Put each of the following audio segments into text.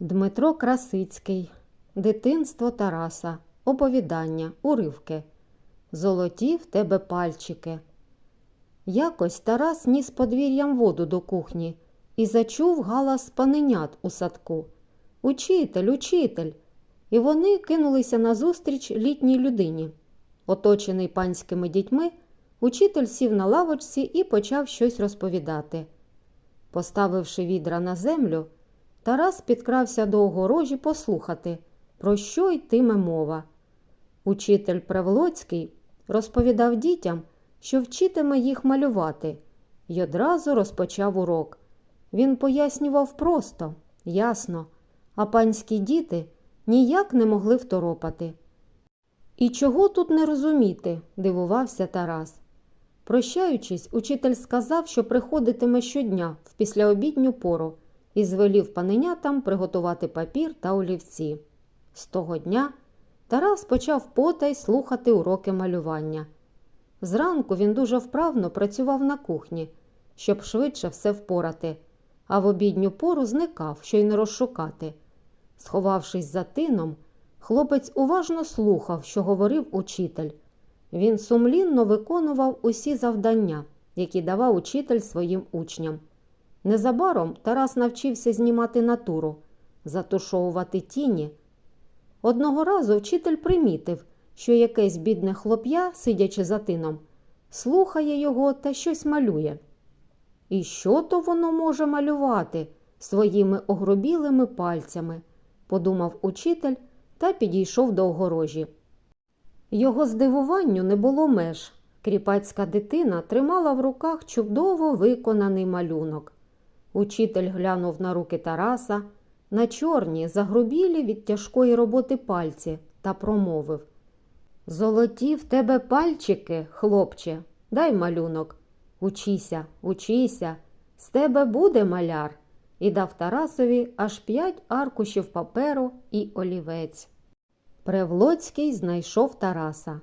Дмитро Красицький. Дитинство Тараса. Оповідання. Уривки. Золоті в тебе пальчики. Якось Тарас ніс подвір'ям воду до кухні і зачув галас паненят у садку. Учитель, учитель. І вони кинулися назустріч літній людині. Оточений панськими дітьми, учитель сів на лавочці і почав щось розповідати. Поставивши відра на землю, Тарас підкрався до огорожі послухати, про що йтиме мова. Учитель Превлоцький розповідав дітям, що вчитиме їх малювати, й одразу розпочав урок. Він пояснював просто, ясно, а панські діти ніяк не могли второпати. І чого тут не розуміти? дивувався Тарас. Прощаючись, учитель сказав, що приходитиме щодня в післяобідню пору і звелів паненятам приготувати папір та олівці. З того дня Тарас почав потай слухати уроки малювання. Зранку він дуже вправно працював на кухні, щоб швидше все впорати, а в обідню пору зникав, що й не розшукати. Сховавшись за тином, хлопець уважно слухав, що говорив учитель. Він сумлінно виконував усі завдання, які давав учитель своїм учням. Незабаром Тарас навчився знімати натуру, затушовувати тіні. Одного разу вчитель примітив, що якесь бідне хлоп'я, сидячи за тином, слухає його та щось малює. І що то воно може малювати своїми огробілими пальцями, подумав учитель та підійшов до огорожі. Його здивуванню не було меж. Кріпацька дитина тримала в руках чудово виконаний малюнок. Учитель глянув на руки Тараса, на чорні, загрубілі від тяжкої роботи пальці та промовив Золоті в тебе пальчики, хлопче, дай малюнок. Учися, учися, з тебе буде маляр. І дав Тарасові аж п'ять аркушів паперу і олівець. Превлоцький знайшов Тараса.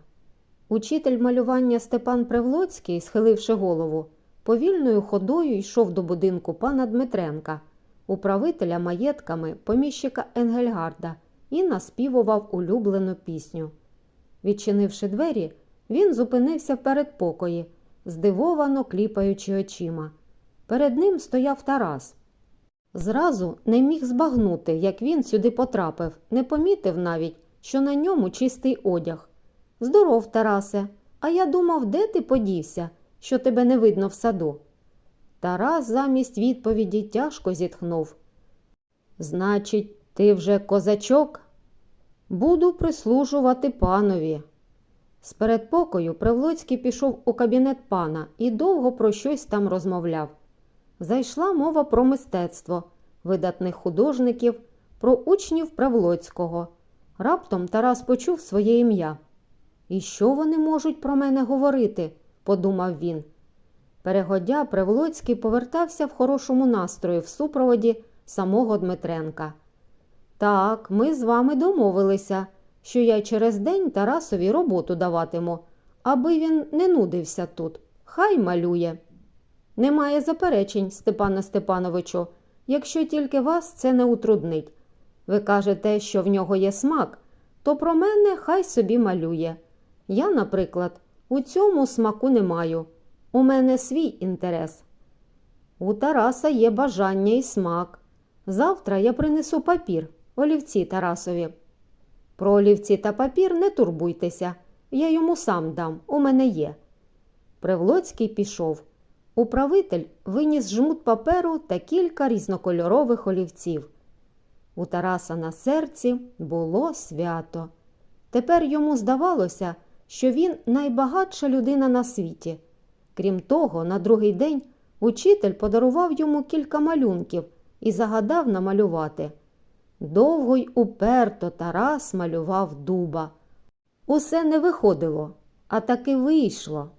Учитель малювання Степан Превлоцький, схиливши голову, повільною ходою йшов до будинку пана Дмитренка, управителя маєтками поміщика Енгельгарда, і наспівував улюблену пісню. Відчинивши двері, він зупинився в передпокої, здивовано кліпаючи очима. Перед ним стояв Тарас. Зразу не міг збагнути, як він сюди потрапив, не помітив навіть, що на ньому чистий одяг. Здоров, Тарасе, а я думав, де ти подівся, що тебе не видно в саду. Тарас замість відповіді тяжко зітхнув. Значить, ти вже козачок? Буду прислужувати панові. З передпокою Превлоцький пішов у кабінет пана і довго про щось там розмовляв. Зайшла мова про мистецтво, видатних художників, про учнів Превлоцького. Раптом Тарас почув своє ім'я. І що вони можуть про мене говорити? Подумав він. Перегодя Превлоцький повертався в хорошому настрої в супроводі самого Дмитренка. Так, ми з вами домовилися, що я через день Тарасові роботу даватиму, аби він не нудився тут. Хай малює. Немає заперечень, Степане Степановичу, якщо тільки вас це не утруднить. Ви кажете, що в нього є смак, то про мене хай собі малює. Я, наприклад, у цьому смаку не маю. У мене свій інтерес. У Тараса є бажання і смак. Завтра я принесу папір, олівці Тарасові. Про олівці та папір не турбуйтеся, я йому сам дам, у мене є. Превлоцький пішов. Управитель виніс жмут паперу та кілька різнокольорових олівців. У Тараса на серці було свято. Тепер йому здавалося, що він найбагатша людина на світі. Крім того, на другий день учитель подарував йому кілька малюнків і загадав намалювати. Довго й уперто Тарас малював дуба. Усе не виходило, а таки вийшло.